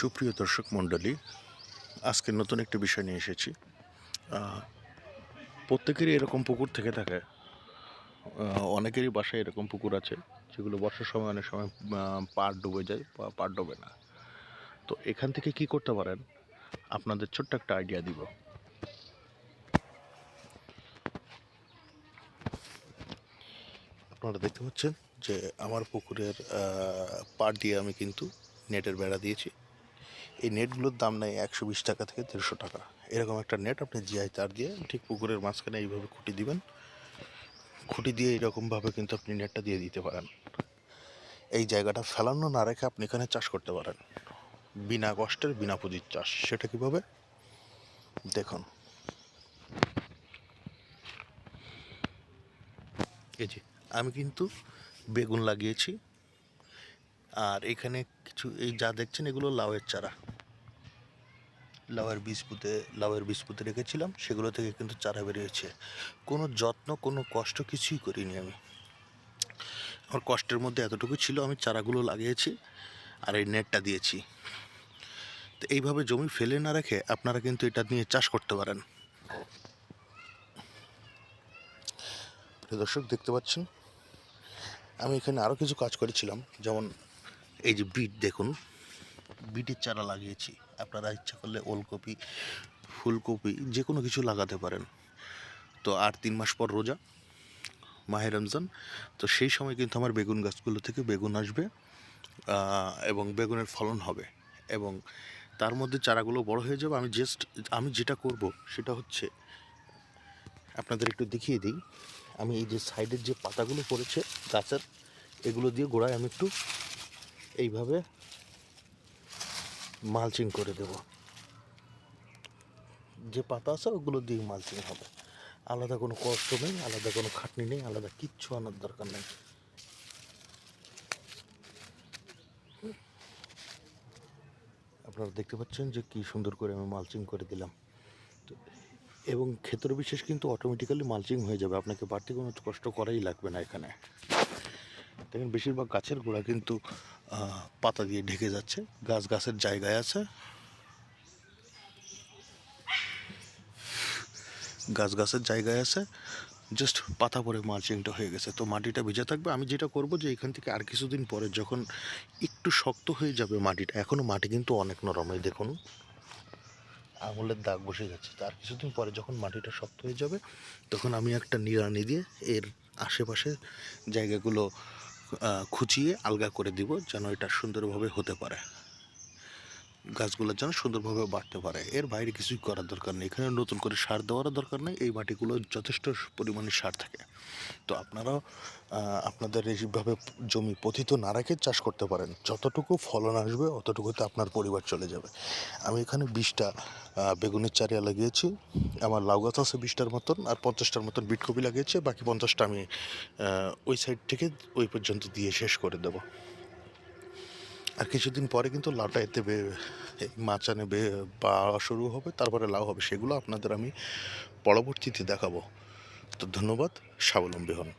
সুপ্রিয় দর্শক মণ্ডলী, আজকে নতুন একটি বিষয় নিয়ে এসেছি। প্রত্যেকেরই এরকম পুকুর থেকে থাকে। অনেকেরই বাসায় এরকম পুকুর আছে, যেগুলো বর্ষার সময় অনেক সময় পাড় ডুবে যায় বা পাড় ডোবে না। তো এখান থেকে কি করতে পারেন? আপনাদের ছোট্ট একটা আইডিয়া দিব। আপনারা দেখতে পাচ্ছেন যে আমার পুকুরের পাড় দিয়ে আমি কিন্তু নেটের বেড়া দিয়েছি। এই নেটগুলোর দাম নেয় একশো বিশ টাকা থেকে দেড়শো টাকা। এরকম একটা নেট আপনি জিআই তার দিয়ে ঠিক পুকুরের মাঝখানে এইভাবে খুঁটি দিবেন। খুঁটি দিয়ে এরকমভাবে কিন্তু আপনি নেটটা দিয়ে দিতে পারেন। এই জায়গাটা ফেলানো না রেখে আপনি এখানে চাষ করতে পারেন। বিনা কষ্টের, বিনা পুঁজির চাষ। সেটা কীভাবে? দেখুন। এই যে, আমি কিন্তু বেগুন লাগিয়েছি। আর এখানে কিছু, এই যা দেখছেন এগুলো লাউয়ের চারা। লাউয়ের বীজ পুঁতে লাউয়ের বীজ পুঁতে রেখেছিলাম, সেগুলো থেকে কিন্তু চারা বেরিয়েছে। কোনো যত্ন, কোনো কষ্ট কিছুই করিনি আমি। আমার কষ্টের মধ্যে এতটুকু ছিল, আমি চারাগুলো লাগিয়েছি আর এই নেটটা দিয়েছি। তো এইভাবে জমি ফেলে না রেখে আপনারা কিন্তু এটা নিয়ে চাষ করতে পারেন। দর্শক, দেখতে পাচ্ছেন? আমি এখানে আরও কিছু কাজ করেছিলাম। যেমন এই যে বিট দেখুন। বিটের চারা লাগিয়েছি। আপনারা ইচ্ছা করলে ওলকপি, ফুলকপি যে কোনো কিছু লাগাতে পারেন। তো আর তিন মাস পর রোজা, মাহে রমজান। তো সেই সময় কিন্তু আমার বেগুন গাছগুলো থেকে বেগুন আসবে এবং বেগুনের ফলন হবে। এবং তার মধ্যে চারাগুলো বড় হয়ে যাবে। আমি জাস্ট আমি যেটা করব সেটা হচ্ছে, আপনাদের একটু দেখিয়ে দিই। আমি এই যে সাইডের যে পাতাগুলো পড়েছে গাছের, এগুলো দিয়ে গোড়ায় আমি একটু এইভাবে মালচিং করে দেব। যে পাতা আছে, ওগুলো দিয়ে মালচিং হবে। আলাদা কোনো কষ্ট নেই, আলাদা কোনো খাটনি নেই, আলাদা কিচ্ছু আনার দরকার নেই। আপনারা দেখতে পাচ্ছেন যে কি সুন্দর করে আমি মালচিং করে দিলাম। এবং ক্ষেত্র বিশেষ কিন্তু অটোমেটিক্যালি মালচিং হয়ে যাবে। আপনাকে বাড়তি কোনো কষ্ট করাই লাগবে না এখানে। দেখেন বেশিরভাগ গাছের গোড়া কিন্তু পাতা দিয়ে ঢেকে যাচ্ছে, গাছ গাছের জায়গায় আছে। গাছ গাছের জায়গায় আছে জাস্ট পাতা পরে মালচিংটা হয়ে গেছে। তো মাটিটা ভিজে থাকবে, আমি যেটা করব যে এখান থেকে আর কিছুদিন পরে যখন একটু শক্ত হয়ে যাবে মাটিটা এখনও মাটি কিন্তু অনেক নরম দেখুন। আঙুলের দাগ বসে যাচ্ছে তার কিছুদিন পরে যখন মাটিটা শক্ত হয়ে যাবে, তখন আমি একটা নিড়ানি দিয়ে এর আশেপাশে জায়গাগুলো খুঁচিয়ে আলগা করে দিব যেন এটা সুন্দরভাবে হতে পারে। গাছগুলো যেন সুন্দরভাবে বাড়তে পারে। এর বাইরে কিছুই করার দরকার নেই। এখানে নতুন করে সার দেওয়ারও দরকার নেই। এই মাটিগুলো যথেষ্ট পরিমাণে সার থাকে। তো আপনারাও আপনাদের এইভাবে জমি পতিত না রেখে চাষ করতে পারেন। যতটুকু ফলন আসবে, অতটুকুতে আপনার পরিবার চলে যাবে। আমি এখানে বিশটা বেগুনের চারিয়া লাগিয়েছি। আমার লাউ গাছ আছে বিশটার মতন আর পঞ্চাশটার মতন বিটকপি লাগিয়েছি। বাকি পঞ্চাশটা আমি ওই সাইড থেকে ওই পর্যন্ত দিয়ে শেষ করে দেবো। আর কিছুদিন পরে কিন্তু লাউটা এতে মাচানে পাওয়া শুরু হবে, তারপরে লাউ হবে, সেগুলো আপনাদের আমি পরবর্তীতে দেখাবো। তো ধন্যবাদ, স্বাবলম্বী হন।